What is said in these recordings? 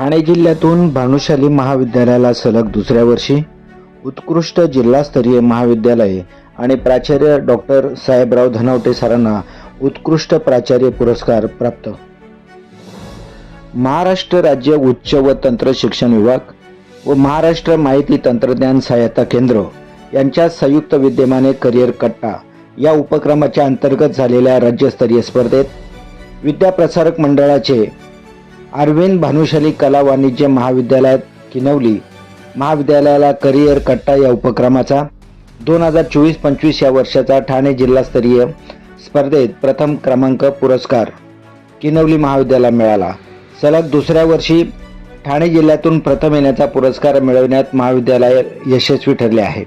ठाणे जिल्ह्यातून भानुशाली महाविद्यालयाला सलग दुसऱ्या वर्षी उत्कृष्ट जिल्हास्तरीय महाविद्यालय आणि प्राचार्य डॉक्टर साहेबराव धनावटे सरांना उत्कृष्ट प्राचार्य पुरस्कार प्राप्त. महाराष्ट्र राज्य उच्च व तंत्र शिक्षण विभाग व महाराष्ट्र माहिती तंत्रज्ञान सहायता केंद्र यांच्या संयुक्त विद्यमाने करिअर कट्टा या उपक्रमाच्या अंतर्गत झालेल्या राज्यस्तरीय स्पर्धेत विद्याप्रसारक मंडळाचे अरविंद भानुशाली कला वाणिज्य महाविद्यालयात किनवली. महाविद्यालयाला करिअर कट्टा या उपक्रमाचा. दोन हजार चोवीस पंचवीस या वर्षाचा ठाणे जिल्हास्तरीय स्पर्धेत प्रथम क्रमांक पुरस्कार. किनवली महाविद्यालयाला मिळाला. सलग दुसऱ्या वर्षी ठाणे जिल्ह्यातून प्रथम येण्याचा पुरस्कार मिळवण्यात महाविद्यालय यशस्वी ठरले आहे.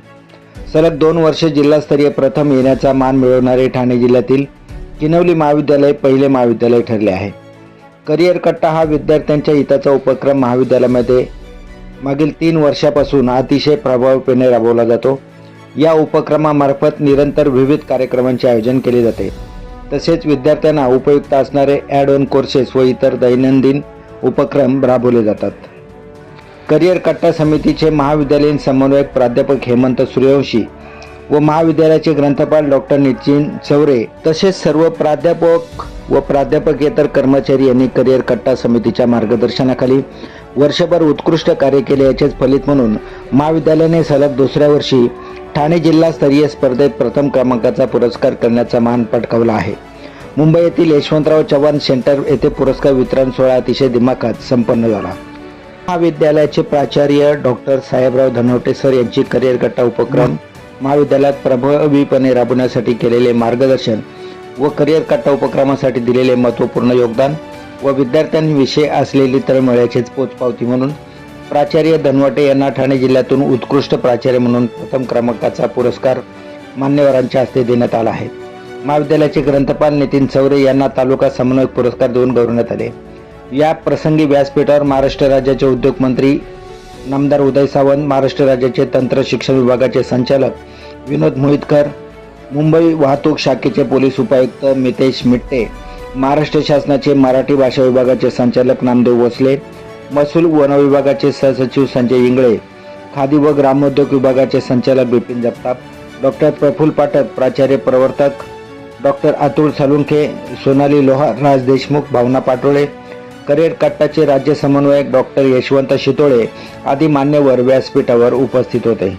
सलग दोन वर्ष जिल्हास्तरीय प्रथम येण्याचा मान मिळवणारे ठाणे जिल्ह्यातील किनवली महाविद्यालय पहिले महाविद्यालय ठरले आहे. करिअर कट्टा हा विद्यार्थ्यांच्या हिताचा उपक्रम महाविद्यालयामध्ये मागील तीन वर्षापासून अतिशय प्रभावीपणे राबवला जातो. या उपक्रमामार्फत निरंतर विविध कार्यक्रमांचे आयोजन केले जाते. तसेच विद्यार्थ्यांना उपयुक्त असणारे ॲड ऑन कोर्सेस व इतर दैनंदिन उपक्रम राबवले जातात. करिअर कट्टा समितीचे महाविद्यालयीन समन्वयक प्राध्यापक हेमंत सूर्यवंशी व महाविद्यालयाचे ग्रंथपाल डॉक्टर नितीन चौरे तसेच सर्व प्राध्यापक व प्राध्यापकेतर कर्मचारी यांनी करिअर कट्टा समितीच्या मार्गदर्शनाखाली वर्षभर उत्कृष्ट कार्य केले याचेच फलित म्हणून महाविद्यालयाने सलग दुसऱ्या वर्षी ठाणे जिल्हास्तरीय स्पर्धेत प्रथम क्रमांकाचा पुरस्कार करण्याचा मान पटकावला आहे. मुंबई येथील यशवंतराव चव्हाण सेंटर येथे पुरस्कार वितरण सोहळा अतिशय दिमाखात संपन्न झाला. महाविद्यालयाचे प्राचार्य डॉक्टर साहेबराव धनवटे सर यांची करिअर कट्टा उपक्रम महाविद्यालयात प्रभावीपणे राबवण्यासाठी केलेले मार्गदर्शन व करिअर कट्टा उपक्रमासाठी दिलेले महत्त्वपूर्ण योगदान व विद्यार्थ्यांविषयी असलेली तळमळ्याचीच पोचपावती म्हणून प्राचार्य धनवटे यांना ठाणे जिल्ह्यातून उत्कृष्ट प्राचार्य म्हणून प्रथम क्रमांकाचा पुरस्कार मान्यवरांच्या हस्ते देण्यात आला आहे. महाविद्यालयाचे ग्रंथपाल नितीन चौरे यांना तालुका समन्वयक पुरस्कार देऊन गौरवण्यात आले. या प्रसंगी व्यासपीठावर महाराष्ट्र राज्याचे उद्योग मंत्री नामदार उदय सावंत महाराष्ट्र राज्याचे तंत्र शिक्षण विभागाचे संचालक विनोद मोहितकर मुंबई वाहतूक शाखेचे पोलीस उपायुक्त मितेश मिट्टे महाराष्ट्र शासनाचे मराठी भाषा विभागाचे संचालक नामदेव वसले महसूल वन विभागाचे सहसचिव संजय इंगळे खादी व ग्रामोद्योग विभागाचे संचालक बिपिन जगताप डॉक्टर प्रफुल्ल पाठक प्राचार्य प्रवर्तक डॉक्टर अतुल सालुंखे सोनाली लोहार राज देशमुख भावना पाटोळे करिअर कट्टाचे राज्य समन्वयक डॉक्टर यशवंत शितोळे आदी मान्यवर व्यासपीठावर उपस्थित होते.